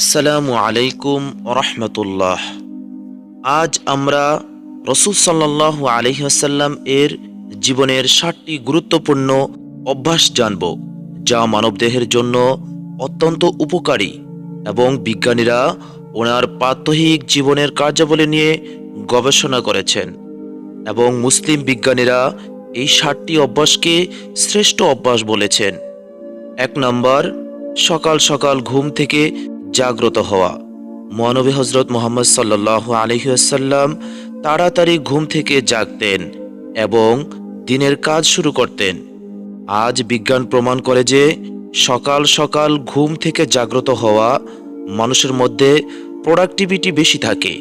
আসসালামু আলাইকুম রহমতুল্লাহ। আজ আমরা রসুল সাল্লাহ আলহিহাসাল্লাম এর জীবনের ষাটটি গুরুত্বপূর্ণ অভ্যাস জানব, যা মানবদেহের জন্য অত্যন্ত উপকারী এবং বিজ্ঞানীরা ওনার প্রাত্যহিক জীবনের কার্যাবলী নিয়ে গবেষণা করেছেন এবং মুসলিম বিজ্ঞানীরা এই ষাটটি অভ্যাসকে শ্রেষ্ঠ অভ্যাস বলেছেন। এক নম্বর, সকাল সকাল ঘুম থেকে জাগ্রত হওয়া। মহানবী হজরত মোহাম্মদ সাল্লাহ আলহিহাসাল্লাম তাড়াতাড়ি ঘুম থেকে জাগতেন এবং দিনের কাজ শুরু করতেন। আজ বিজ্ঞান প্রমাণ করে যে সকাল সকাল ঘুম থেকে জাগ্রত হওয়া মানুষের মধ্যে প্রোডাক্টিভিটি বেশি থাকে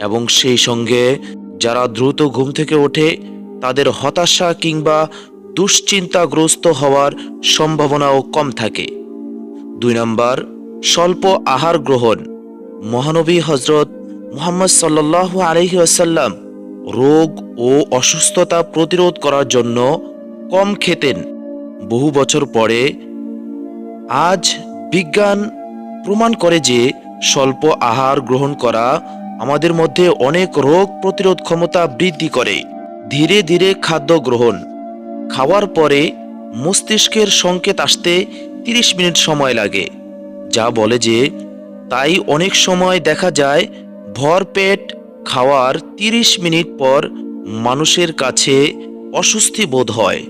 এবং সেই সঙ্গে যারা দ্রুত ঘুম থেকে ওঠে তাদের হতাশা কিংবা দুশ্চিন্তাগ্রস্ত হওয়ার সম্ভাবনাও কম থাকে। দুই নম্বর স্বল্প আহার গ্রহণ। মহানবী হজরত মুহাম্মদ সাল্লাহ আলহি আসাল্লাম রোগ ও অসুস্থতা প্রতিরোধ করার জন্য কম খেতেন। বহু বছর পরে আজ বিজ্ঞান প্রমাণ করে যে স্বল্প আহার গ্রহণ করা আমাদের মধ্যে অনেক রোগ প্রতিরোধ ক্ষমতা বৃদ্ধি করে। ধীরে ধীরে খাদ্য গ্রহণ। খাওয়ার পরে মস্তিষ্কের সংকেত আসতে 30 মিনিট সময় লাগে। যা বলে যে, তাই অনেক সময় দেখা যায় ভরপেট খাওয়ার 30 মিনিট পর মানুষের কাছে অস্বস্তি বোধ হয়,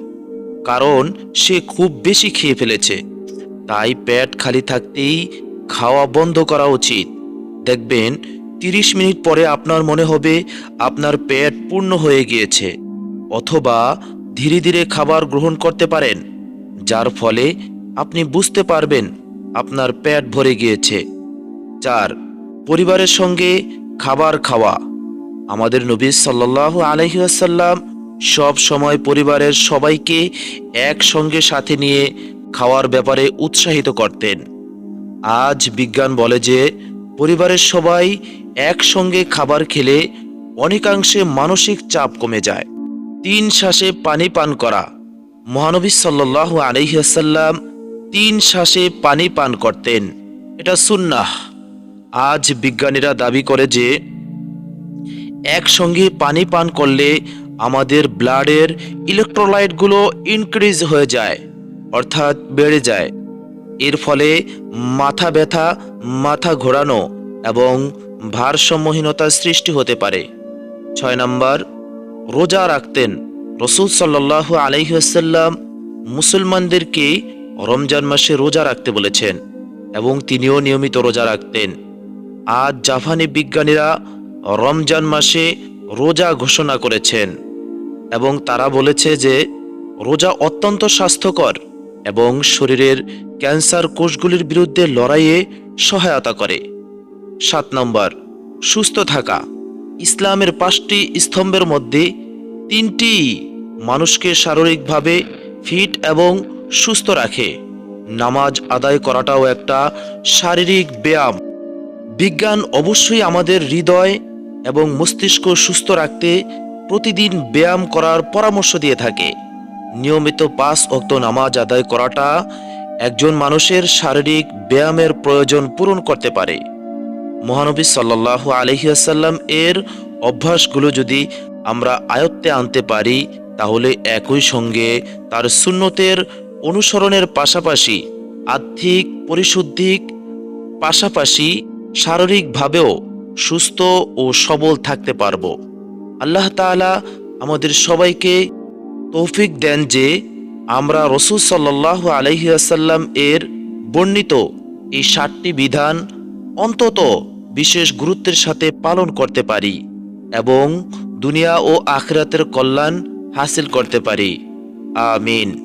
কারণ সে খুব বেশি খেয়ে ফেলেছে। তাই পেট খালি থাকতেই খাওয়া বন্ধ করা উচিত। দেখবেন 30 মিনিট পরে আপনার মনে হবে আপনার পেট পূর্ণ হয়ে গিয়েছে, অথবা ধীরে ধীরে খাবার গ্রহণ করতে পারেন, যার ফলে আপনি বুঝতে পারবেন আপনার পেট ভরে গিয়েছে। চার, পরিবারের সঙ্গে খাবার খাওয়া। আমাদের নবী সাল্লাহ আলহিহাসাল্লাম সব সময় পরিবারের সবাইকে একসঙ্গে সাথে নিয়ে খাওয়ার ব্যাপারে উৎসাহিত করতেন। আজ বিজ্ঞান বলে যে, পরিবারের সবাই একসঙ্গে খাবার খেলে অনেকাংশে মানসিক চাপ কমে যায়। তিন শ্বাসে পানি পান করা। মহানবী সাল্লাহ আলহিহাসাল্লাম তিন শ্বাসে পানি পান করতেন। এটা সুন্নাহ। আজ বিজ্ঞানীরা দাবি করে যে, একসঙ্গে পানি পান করলে আমাদের ব্লাডের ইলেকট্রোলাইটগুলো ইনক্রিজ হয়ে যায়, অর্থাৎ বেড়ে যায়। এর ফলে মাথা ব্যথা, মাথা ঘোরানো এবং ভারসাম্যহীনতার সৃষ্টি হতে পারে। ছয় নম্বর, রোজা রাখতেন। রসুল সাল্লাহ আলহিহাসাল্লাম মুসলমানদেরকে রমজান মাসে রোজা রাখতে বলেছেন এবং তিনিও নিয়মিত রোজা রাখতেন। আজ জাপানি বিজ্ঞানীরা রমজান মাসে রোজা ঘোষণা করেছেন এবং তারা বলেছে যে রোজা অত্যন্ত স্বাস্থ্যকর এবং শরীরের ক্যান্সার কোষগুলির বিরুদ্ধে লড়াইয়ে সহায়তা করে। সাত নম্বর, সুস্থ থাকা। ইসলামের পাঁচটি স্তম্ভের মধ্যে তিনটি মানুষকে শারীরিকভাবে ফিট এবং সুস্থ রাখে। নামাজ আদায় করাটাও একটা শারীরিক ব্যায়াম। বিজ্ঞান অবশ্যই আমাদের হৃদয় এবং মস্তিষ্ক সুস্থ রাখতে প্রতিদিন ব্যায়াম করার পরামর্শ দিয়ে থাকে। নিয়মিত পাঁচ অক্ত নামাজ আদায় করাটা একজন মানুষের শারীরিক ব্যায়ামের প্রয়োজন পূরণ করতে পারে। মহানবী সাল্লাহ আলহিয়াসাল্লাম এর অভ্যাসগুলো যদি আমরা আয়ত্তে আনতে পারি, তাহলে একই সঙ্গে তার সুন্নতের অনুসরণের পাশাপাশি আর্থিক পরিশুদ্ধিক, পাশাপাশি শারীরিকভাবেও সুস্থ ও সবল থাকতে পারব। আল্লাহ তাআলা আমাদের সবাইকে তৌফিক দেন যে আমরা রসুল সাল্লাহ আলহিয়াসাল্লাম এর বর্ণিত এই ষাটটি বিধান অন্তত বিশেষ গুরুত্বের সাথে পালন করতে পারি এবং দুনিয়া ও আখরাতের কল্যাণ হাসিল করতে পারি। আমিন।